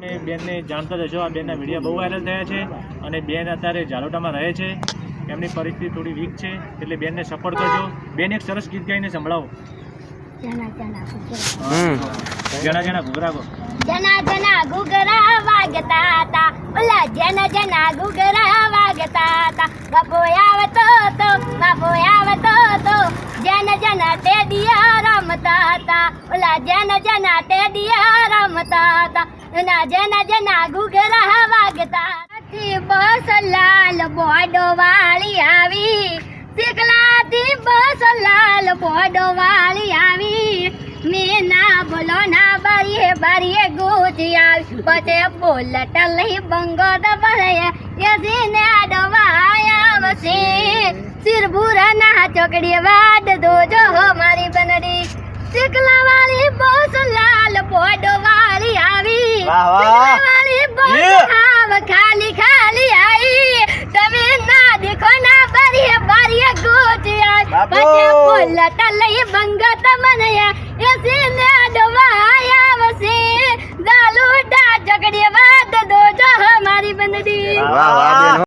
તમે બેનને જાણતા જ હશો આ બેનના વીડિયો બહુ વાયરલ થયા છે અને બેન અત્યારે ઝાલોટામાં રહે છે. એમની પરિસ્થિતિ થોડી વીક છે એટલે બેનને સપોર્ટ કરજો. બેન એક સરસ ગીત ગાઈને સંભળાવો. જના જના જણા જણા ઘૂઘરા જના જના ઘૂઘરા વાગતા હતા ઓલા જના જના ઘૂઘરા વાગતા હતા બાપો આવતો તો બાપો આવતો તો. જન તે દિયા રમતા હતા ઓલા જન તે ટેડિયા રમતા હતા એના જન નાગુ ઘૂઘરા વાગતા બસ લાલ બોડો વાળી આવી. શીખલાથી બસ લાલ બોડો વાળી આવી. મેં ના બોલો ના બારીએ બારીએ ગોજી આવી. પતે બોલટ લઈ બંગો દબાય યસીને આડવા આવશે સિરભુરા ના ચોકડી વાડ દોજો હો. પતે બોલટ લઈ બંગો તમને યસીને આડવાયા વસે દાલુડા ચોકડી વાડ દોજો હો મારી બનડી વાહ વાહ